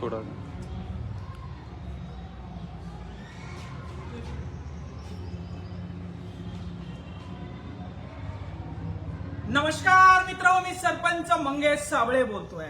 थोडा. नमस्कार मित्र मी सरपंच मंगेश साबळे बोलतोय.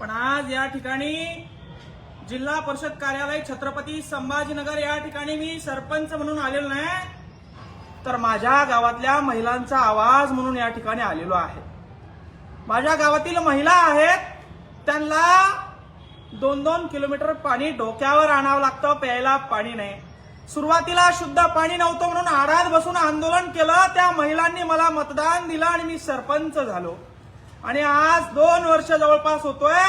पण आज या ठिकाणी जिल्हा परिषद कार्यालय छत्रपती संभाजीनगर या ठिकाणी मी सरपंच म्हणून आलेलो नाही तर माझ्या गावातल्या महिलांचा आवाज म्हणून या ठिकाणी आलेलो आहे. माझ्या गावातील महिला आहेत त्यांना दोन दोन किलोमीटर पाणी डोक्यावर आणावं लागतं प्यायला पाणी नाही. सुरुवातीला शुद्ध पाणी नव्हतं म्हणून आडात बसून आंदोलन केलं. त्या महिलांनी मला मतदान दिलं आणि मी सरपंच झालो. आणि आज दोन वर्ष जवळपास होतोय.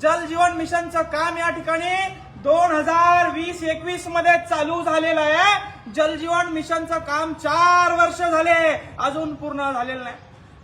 जल जीवन मिशनचं काम या ठिकाणी दोन हजार वीस एकवीसमध्ये चालू झालेलं आहे. जल जीवन मिशनचं काम चार वर्ष झाले. अजून पूर्ण झालेलं नाही.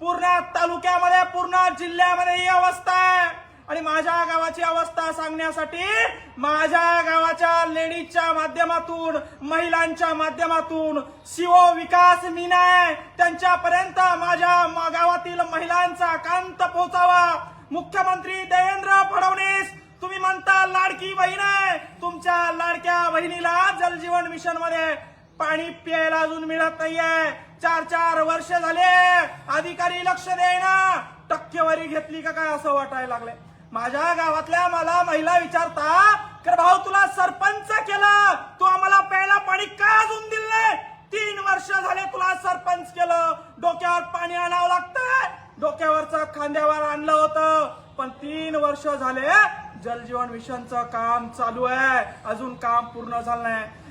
पूर्ण तालुक्यामध्ये पूर्ण जिल्ह्यामध्ये ही अवस्था आहे. आणि माझ्या गावाची अवस्था सांगण्यासाठी माझ्या गावाच्या लेडीजच्या माध्यमातून महिलांच्या माध्यमातून शिवो विकास मीना आहे. त्यांच्यापर्यंत माझ्या गावातील महिलांचा कांत पोहोचावा. मुख्यमंत्री देवेंद्र फडणवीस तुम्ही म्हणता लाडकी बहीण आहे. तुमच्या लाडक्या बहिणीला जलजीवन मिशनमध्ये पाणी प्यायला अजून मिळत नाहीये. चार चार वर्ष झाले. अधिकारी लक्ष देईना. टक्केवारी घेतली का काय असं वाटायला लागलंय? माझ्या गावातल्या मला महिला विचारता कर भाऊ तुला सरपंच केलं. तू आम्हाला प्यायला पाणी का अजून दिले तीन वर्ष झाले तुला सरपंच केलं. डोक्यावर पाणी आणावं लागतंय. डोक्यावरचं खांद्यावर आणलं होतं. पण तीन वर्ष झाले जलजीवन मिशनचं काम चालू आहे. अजून काम पूर्ण झालं नाही.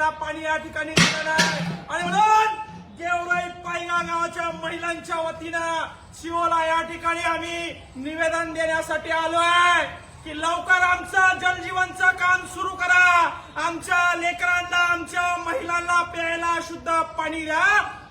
प्यायला पाणी या ठिकाणी दिलं नाही. आणि म्हणून गेवराई पायगा गावाच्या महिलांच्या वतीनं शिवला या ठिकाणी आम्ही निवेदन देण्यासाठी आलो आहे की लवकर आमचं जलजीवनचं काम सुरू करा. आमच्या लेकरांना आमच्या महिलांना प्यायला शुद्ध पाणी द्या.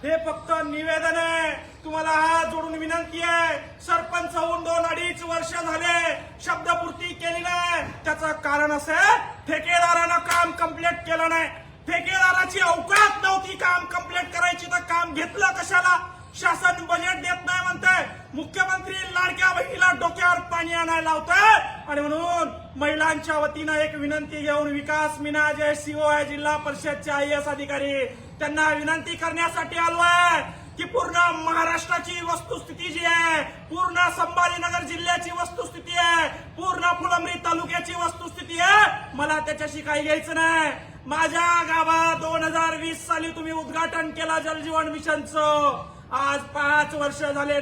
हे फक्त निवेदन आहे. तुम्हाला हात जोडून विनंती आहे. सरपंच होऊन दोन अडीच वर्ष झाले. शब्दपूर्ती केली नाही. त्याचं कारण असं ठेकेदारानं काम कंप्लीट केलं नाही. ठेकेदाराची अवकात नव्हती काम कंप्लीट करायची तर काम घेतलं कशाला? शासन बजेट देत नाही म्हणताय. मुख्यमंत्री लाडक्या बहिणीला डोक्यावर पाणी आणायला लावतोय. आणि म्हणून महिलांच्या वतीनं एक विनंती घेऊन विकास मीना जे सीओ आहे जिल्हा परिषदचे आय एस अधिकारी त्यांना विनंती करण्यासाठी आलो आहे की पूर्ण महाराष्ट्राची वस्तुस्थिती जी आहे पूर्ण संभाजीनगर जिल्ह्याची वस्तुस्थिती आहे पूर्ण फुलंब्री तालुक्याची वस्तुस्थिती आहे मला त्याच्याशी काही घ्यायचं नाही. माझ्या गावात दोन हजार वीस साली तुम्ही उद्घाटन केला जलजीवन मिशनचं. आज पाच वर्ष झाले